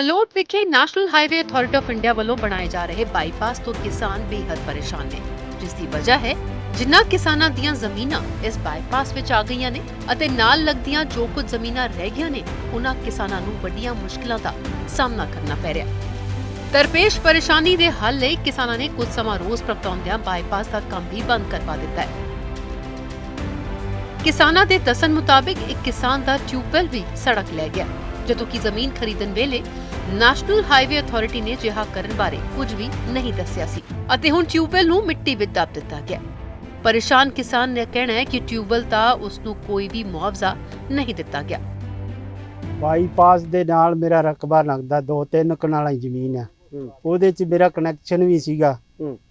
ਮਲੋਟ ਵਿਖੇ national highway authority of India ਵੱਲੋਂ ਬਣਾਏ ਜਾ ਰਹੇ ਬਾਈਪਾਸ ਤੋਂ ਕਿਸਾਨ ਬੇਹੱਦ ਪਰੇਸ਼ਾਨ ਨੇ, ਜਿਸ ਦੀ ਵਜ੍ਹਾ ਹੈ ਜਿਨ੍ਹਾਂ ਕਿਸਾਨਾਂ ਦੀਆਂ ਜ਼ਮੀਨਾਂ ਇਸ ਬਾਈਪਾਸ ਵਿੱਚ ਆ ਗਈਆਂ ਨੇ ਅਤੇ ਨਾਲ ਲੱਗਦੀਆਂ ਜੋ ਕੁਝ ਜ਼ਮੀਨਾਂ ਰਹਿ ਗਈਆਂ ਨੇ, ਉਹਨਾਂ ਕਿਸਾਨਾਂ ਨੂੰ ਵੱਡੀਆਂ ਮੁਸ਼ਕਲਾਂ ਦਾ ਸਾਹਮਣਾ ਕਰਨਾ ਪੈ ਰਿਹਾ। ਦਰਪੇਸ਼ ਪਰੇਸ਼ਾਨੀ ਦੇ ਹੱਲ ਲਈ ਕਿਸਾਨਾਂ ਨੇ ਕੁਝ ਸਮਾਂ ਰੋਸ ਪ੍ਰਗਟਾਉਂਦਿਆਂ ਬਾਈਪਾਸ ਦਾ ਕੰਮ ਵੀ ਬੰਦ ਕਰਵਾ ਦਿੱਤਾ ਹੈ। ਕਿਸਾਨਾਂ ਦੇ ਦੱਸਣ ਮੁਤਾਬਿਕ ਇੱਕ ਕਿਸਾਨ ਦਾ ਟਿਊਬਵੈਲ ਵੀ ਸੜਕ ਲੈ ਗਿਆ, ਜਦੋਂ ਕਿ ਜ਼ਮੀਨ ਖਰੀਦਣ ਵੇਲੇ ਨੈਸ਼ਨਲ ਹਾਈਵੇ ਅਥਾਰਟੀ ਨੇ ਜਿਹਾ ਕਰਨ ਬਾਰੇ ਕੁਝ ਵੀ ਨਹੀਂ ਦੱਸਿਆ ਸੀ ਅਤੇ ਹੁਣ ਟਿਊਬਵੈਲ ਨੂੰ ਮਿੱਟੀ ਵਿੱਚ ਦੱਬ ਦਿੱਤਾ ਗਿਆ ਪਰੇਸ਼ਾਨ ਕਿਸਾਨ ਨੇ ਕਹਿਣਾ ਹੈ ਕਿ ਟਿਊਬਵੈਲ ਤਾਂ ਉਸ ਨੂੰ ਕੋਈ ਵੀ ਮੁਆਵਜ਼ਾ ਨਹੀਂ ਦਿੱਤਾ ਗਿਆ ਬਾਈਪਾਸ ਦੇ ਨਾਲ ਮੇਰਾ ਰਕਬਾ ਲੱਗਦਾ ਦੋ ਤਿੰਨ ਕਨਾਲਾਂ ਹੀ ਜ਼ਮੀਨ ਆ ਹੂੰ। ਉਹਦੇ 'ਚ ਮੇਰਾ ਕਨੈਕਸ਼ਨ ਵੀ ਸੀਗਾ।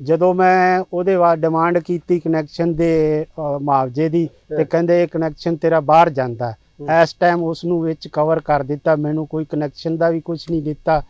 ਜਦੋਂ ਮੈਂ ਉਹਦੇ ਬਾਅਦ ਡਿਮਾਂਡ ਕੀਤੀ ਕਨੈਕਸ਼ਨ ਦੇ ਮੁਆਵਜ਼ੇ ਦੀ ਤੇ। ਕਹਿੰਦੇ ਇਹ ਕਨੈਕਸ਼ਨ ਤੇਰਾ ਬਾਹਰ ਜਾਂਦਾ ਹੂੰ। ਇਸ ਟਾਈਮ ਉਸ ਨੂੰ ਵਿੱਚ ਕਵਰ ਕਰ ਦਿੱਤਾ ਮੈਨੂੰ ਕੋਈ ਕਨੈਕਸ਼ਨ ਦਾ ਵੀ ਕੁਝ ਨਹੀਂ ਦਿੱਤਾ।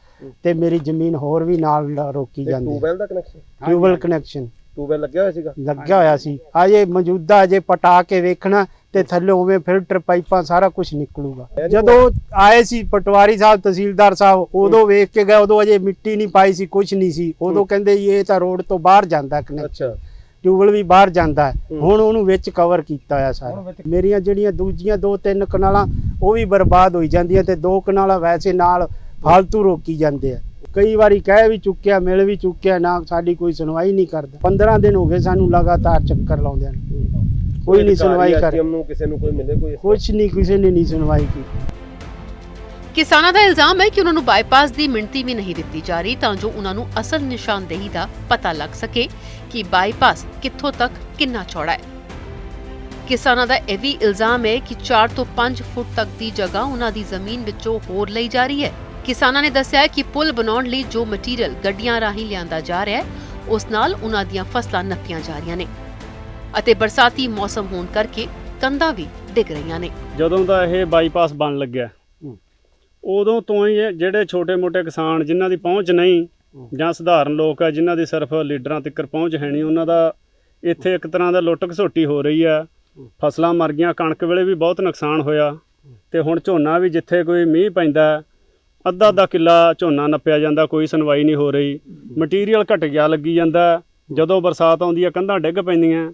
ਤੇ ਮੇਰੀ ਜ਼ਮੀਨ ਹੋਰ ਵੀ ਨਾਲ ਰੋਕੀ ਜਾਂਦੀ। ਟੂਬੈਲ ਦਾ ਕਨੈਕਸ਼ਨ ਟਿਊਬਲ ਕਨੈਕਸ਼ਨ ਟੂਬੈਲ ਲੱਗਿਆ ਹੋਇਆ ਸੀਗਾ? ਲੱਗਿਆ ਹੋਇਆ ਸੀ। ਅਜੇ ਮੌਜੂਦਾ ਅਜੇ ਪਟਾ ਕੇ ਵੇਖਣਾ ਤੇ ਥੱਲੇ ਉਵੇਂ ਫਿਲਟਰ ਪਾਈਪਾਂ ਸਾਰਾ ਕੁਝ ਨਿਕਲੂਗਾ। ਜਦੋਂ ਆਏ ਸੀ ਪਟਵਾਰੀ ਸਾਹਿਬ ਤਹਿਸੀਲਦਾਰ ਸਾਹਿਬ ਉਦੋਂ ਵੇਖ ਕੇ ਗਏ ਉਦੋਂ ਅਜੇ ਮਿੱਟੀ ਨਹੀਂ ਪਾਈ ਸੀ ਕੁਝ ਨਹੀਂ ਸੀ। ਉਦੋਂ। ਕਹਿੰਦੇ ਇਹ ਤਾਂ ਰੋਡ ਤੋਂ ਬਾਹਰ ਜਾਂਦਾ ਕਨੈਕਸ਼ਨ ਅੱਛਾ। ਟਿਊਬਲ ਵੀ ਬਾਹਰ ਜਾਂਦਾ। ਹੁਣ ਉਹਨੂੰ ਵਿੱਚ ਕਵਰ ਕੀਤਾ ਹੋਇਆ ਸਾਰਾ। ਮੇਰੀਆਂ ਜਿਹੜੀਆਂ ਦੂਜੀਆਂ ਦੋ ਤਿੰਨ ਕਨਾਲਾਂ ਉਹ ਵੀ ਬਰਬਾਦ ਹੋਈ ਜਾਂਦੀਆਂ ਤੇ ਦੋ ਕਨਾਲਾਂ ਵੈਸੇ ਨਾਲ ਫालतू ਰੋਕੀ ਜਾਂਦੇ ਆ। ਕਈ ਵਾਰੀ ਕਹਿ ਵੀ ਚੁੱਕਿਆ ਮਿਲ ਵੀ ਚੁੱਕਿਆ ਨਾ ਸਾਡੀ ਕੋਈ ਸੁਣਵਾਈ ਨਹੀਂ ਕਰਦਾ। 15 ਦਿਨ ਹੋ ਗਏ ਸਾਨੂੰ ਲਗਾਤਾਰ ਚੱਕਰ ਲਾਉਂਦਿਆਂ ਨੂੰ। ਕੋਈ ਨਹੀਂ ਸੁਣਵਾਈ ਕਰ ਕਿਸੇ ਨੂੰ ਕੋਈ ਮਿਲੇ ਕੋਈ ਕੁਛ ਨਹੀਂ ਕਿਸੇ ਨੇ ਨਹੀਂ ਸੁਣਵਾਈ ਕੀਤੀ। ਕਿਸਾਨਾਂ ਦਾ ਇਲਜ਼ਾਮ ਹੈ ਕਿ ਉਹਨਾਂ ਨੂੰ ਬਾਈਪਾਸ ਦੀ ਮਿਣਤੀ ਵੀ ਨਹੀਂ ਦਿੱਤੀ ਜਾ ਰਹੀ ਤਾਂ ਜੋ ਉਹਨਾਂ ਨੂੰ ਅਸਲ ਨਿਸ਼ਾਨਦੇਹੀ ਦਾ ਪਤਾ ਲੱਗ ਸਕੇ ਕਿ ਬਾਈਪਾਸ ਕਿੱਥੋਂ ਤੱਕ ਕਿੰਨਾ ਚੌੜਾ ਹੈ। ਕਿਸਾਨਾਂ ਦਾ ਇਹ ਵੀ ਇਲਜ਼ਾਮ ਹੈ ਕਿ 4 ਤੋਂ 5 ਫੁੱਟ ਤੱਕ ਦੀ ਜਗ੍ਹਾ ਉਹਨਾਂ ਦੀ ਜ਼ਮੀਨ ਵਿੱਚੋਂ ਹੋਰ ਲਈ ਜਾ ਰਹੀ ਹੈ। ਕਿਸਾਨਾਂ ਨੇ ਦੱਸਿਆ ਕਿ ਪੁਲ ਬਣਾਉਣ ਲਈ ਜੋ ਮਟੀਰੀਅਲ ਗੱਡੀਆਂ ਰਾਹੀਂ ਲਿਆਂਦਾ ਜਾ ਰਿਹਾ ਹੈ, ਉਸ ਨਾਲ ਉਹਨਾਂ ਦੀਆਂ ਫਸਲਾਂ ਨੱਪੀਆਂ ਜਾ ਰਹੀਆਂ ਨੇ ਅਤੇ ਬਰਸਾਤੀ ਮੌਸਮ ਹੋਣ ਕਰਕੇ ਕੰਧਾਂ ਵੀ ਡਿੱਗ ਰਹੀਆਂ ਨੇ। ਜਦੋਂ ਦਾ ਇਹ ਬਾਈਪਾਸ ਬਣ ਲੱਗਿਆ ਉਦੋਂ ਤੋਂ ਹੀ ਇਹ ਜਿਹੜੇ ਛੋਟੇ-ਮੋਟੇ ਕਿਸਾਨ ਜਿਨ੍ਹਾਂ ਦੀ ਪਹੁੰਚ ਨਹੀਂ। ਜਾਂ ਸਧਾਰਨ ਲੋਕ ਆ ਜਿਨ੍ਹਾਂ ਦੀ ਸਿਰਫ ਲੀਡਰਾਂ ਤੱਕ ਪਹੁੰਚ ਹੈ ਨਹੀਂ ਉਹਨਾਂ ਦਾ ਇੱਥੇ ਇੱਕ ਤਰ੍ਹਾਂ ਦਾ ਲੁੱਟ ਘਸੋਟੀ ਹੋ ਰਹੀ ਆ। ਫਸਲਾਂ ਮਰ ਗਈਆਂ ਕਣਕ ਵੇਲੇ ਵੀ ਬਹੁਤ ਨੁਕਸਾਨ ਹੋਇਆ। ਤੇ ਹੁਣ ਝੋਨਾ ਵੀ ਜਿੱਥੇ ਕੋਈ ਮੀਂਹ ਪੈਂਦਾ ਅੱਧਾ ਅੱਧਾ ਕਿੱਲਾ ਝੋਨਾ ਨੱਪਿਆ ਜਾਂਦਾ ਕੋਈ ਸੁਣਵਾਈ ਨਹੀਂ ਹੋ ਰਹੀ। ਮਟੀਰੀਅਲ ਘਟ ਗਿਆ ਲੱਗੀ ਜਾਂਦਾ। ਜਦੋਂ ਬਰਸਾਤ ਆਉਂਦੀ ਆ ਕੰਧਾਂ ਡਿੱਗ ਪੈਂਦੀਆਂ।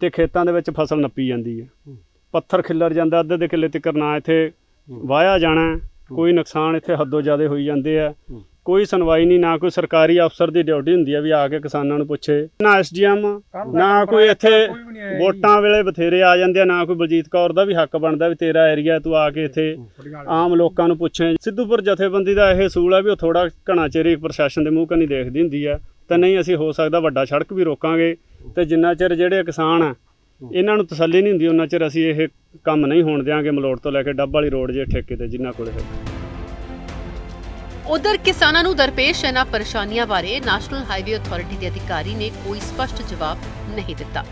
ਤੇ ਖੇਤਾਂ ਦੇ ਵਿੱਚ ਫਸਲ ਨੱਪੀ ਜਾਂਦੀ ਹੂੰ। ਪੱਥਰ ਖਿੱਲਰ ਜਾਂਦਾ ਅੱਧੇ ਦੇ ਕਿੱਲੇ ਤੱਕ ਨਾ ਇੱਥੇ ਵਾਇਆ ਜਾਣਾ। ਕੋਈ ਨੁਕਸਾਨ ਇੱਥੇ ਹੱਦੋਂ ਜ਼ਿਆਦੇ ਹੋਈ ਜਾਂਦੇ ਆ। ਕੋਈ ਸੁਣਵਾਈ ਨਹੀਂ ਨਾ ਕੋਈ ਸਰਕਾਰੀ ਅਫਸਰ ਦੀ ਡਿਊਟੀ ਹੁੰਦੀ ਆ ਵੀ ਆ ਕੇ ਕਿਸਾਨਾਂ ਨੂੰ ਪੁੱਛੇ। ਨਾ ਐਸਡੀਐਮ ਨਾ ਕੋਈ ਇੱਥੇ ਵੋਟਾਂ ਵੇਲੇ ਬਥੇਰੇ ਆ ਜਾਂਦੇ ਆ ਨਾ ਕੋਈ ਬਲਜੀਤ ਕੌਰ ਦਾ ਵੀ ਹੱਕ ਬਣਦਾ ਵੀ ਤੇਰਾ ਏਰੀਆ ਤੂੰ ਆ ਕੇ ਇੱਥੇ ਆਮ ਲੋਕਾਂ ਨੂੰ ਪੁੱਛੇ। ਸਿੱਧੂਪੁਰ ਜਥੇਬੰਦੀ ਦਾ ਇਹ ਅਸੂਲ ਆ ਵੀ ਉਹ ਥੋੜਾ ਘਣਾ ਚਿਰ ਪ੍ਰਸ਼ਾਸਨ ਦੇ ਮੂੰਹ ਕੰਨੀ ਦੇਖਦੀ ਹੁੰਦੀ ਆ। ਤਾਂ ਨਹੀਂ ਅਸੀਂ ਹੋ ਸਕਦਾ ਵੱਡਾ ਸੜਕ ਵੀ ਰੋਕਾਂਗੇ। ਤੇ ਜਿੰਨਾ ਚਿਰ ਜਿਹੜੇ ਕਿਸਾਨ ਆ ਇਹਨਾਂ ਨੂੰ ਤਸੱਲੀ ਨਹੀਂ ਹੁੰਦੀ ਉਹਨਾਂ ਚਿਰ ਅਸੀਂ ਇਹ ਕੰਮ ਨਹੀਂ ਹੋਣ ਦਿਆਂਗੇ ਮਲੋਟ ਤੋਂ ਲੈ ਕੇ ਡੱਬ ਵਾਲੀ ਰੋਡ ਜੇ ਠੇਕੇ ਤੇ ਜਿੰਨਾ ਕੋਲੇ ਹੈ ਉਧਰ ਕਿਸਾਨਾਂ ਨੂੰ ਦਰਪੇਸ਼ ਇਹਨਾਂ ਪਰੇਸ਼ਾਨੀਆਂ ਬਾਰੇ ਨੈਸ਼ਨਲ ਹਾਈਵੇ ਅਥਾਰਟੀ ਦੇ ਅਧਿਕਾਰੀ ਨੇ ਕੋਈ ਸਪਸ਼ਟ ਜਵਾਬ ਨਹੀਂ ਦਿੱਤਾ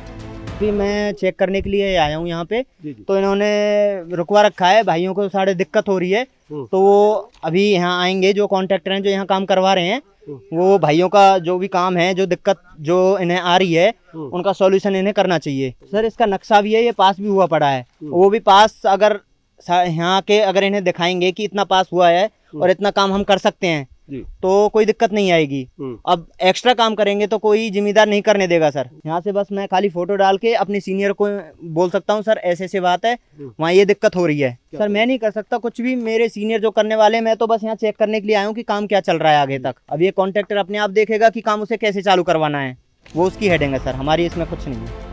अभी मैं चेक करने के लिए आया हूँ यहाँ पे जी जी तो इन्होंने रुकवा रखा है भाइयों को सारे दिक्कत हो रही है हम्म। तो वो अभी यहाँ आएंगे जो कॉन्ट्रैक्टर हैं जो यहाँ काम करवा रहे हैं हम्म। वो भाइयों का जो भी काम है जो दिक्कत जो इन्हें आ रही है हम्म। उनका सॉल्यूशन इन्हें करना चाहिए सर इसका नक्शा भी है ये पास भी हुआ पड़ा है हम्म। वो भी पास अगर यहाँ के अगर इन्हें दिखाएँगे कि इतना पास हुआ है और इतना काम हम कर सकते हैं तो कोई दिक्कत नहीं आएगी हम्म। अब एक्स्ट्रा काम करेंगे तो कोई जिम्मेदार नहीं करने देगा सर यहाँ से बस मैं खाली फोटो डाल के अपने सीनियर को बोल सकता हूँ सर ऐसे ऐसे बात है वहाँ ये दिक्कत हो रही है सर मैं नहीं कर सकता कुछ भी मेरे सीनियर जो करने वाले हैं, मैं तो बस यहाँ चेक करने के लिए आया हूँ कि काम क्या चल रहा है आगे तक अब ये कॉन्ट्रैक्टर अपने आप देखेगा कि काम उसे कैसे चालू करवाना है वो उसकी हेडिंग है सर हमारी इसमें कुछ नहीं है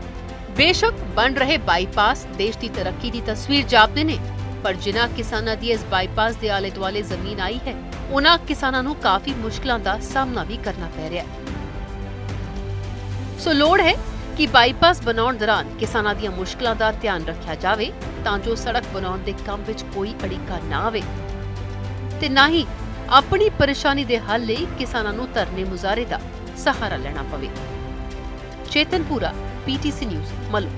ਬੇਸ਼ੱਕ ਬਣ ਰਹੇ ਬਾਈਪਾਸ ਦੇਸ਼ ਦੀ ਤਰੱਕੀ ਦੀ ਤਸਵੀਰ ਜਾਪਦੇ ਨੇ ਪਰ ਜਿਨ੍ਹਾਂ ਕਿਸਾਨਾਂ ਦੀ ਇਸ ਬਾਈਪਾਸ ਦੇ ਆਲੇ ਦੁਆਲੇ ਜ਼ਮੀਨ ਆਈ ਹੈ ਉਹਨਾਂ ਕਿਸਾਨਾਂ ਨੂੰ ਕਾਫੀ ਮੁਸ਼ਕਲਾਂ ਦਾ ਸਾਹਮਣਾ ਵੀ ਕਰਨਾ ਪੈ ਰਿਹਾ ਹੈ। ਸੋ ਲੋੜ ਹੈ ਕਿ ਬਾਈਪਾਸ ਬਣਾਉਣ ਦੌਰਾਨ ਕਿਸਾਨਾਂ ਦੀਆਂ ਮੁਸ਼ਕਲਾਂ ਦਾ ਧਿਆਨ ਰੱਖਿਆ ਜਾਵੇ ਤਾਂ ਜੋ ਸੜਕ ਬਣਾਉਣ ਦੇ ਕੰਮ ਵਿੱਚ ਕੋਈ ਅੜਿੱਕਾ ਨਾ ਆਵੇ। ਤੇ ਨਾ ਹੀ ਆਪਣੀ ਪਰੇਸ਼ਾਨੀ ਦੇ ਹੱਲ ਲਈ ਕਿਸਾਨਾਂ ਨੂੰ ਧਰਨੇ ਮੁਜ਼ਾਹਰੇ ਦਾ ਸਹਾਰਾ ਲੈਣਾ ਪਵੇ। Chetanpura PTC news ਮਲੋ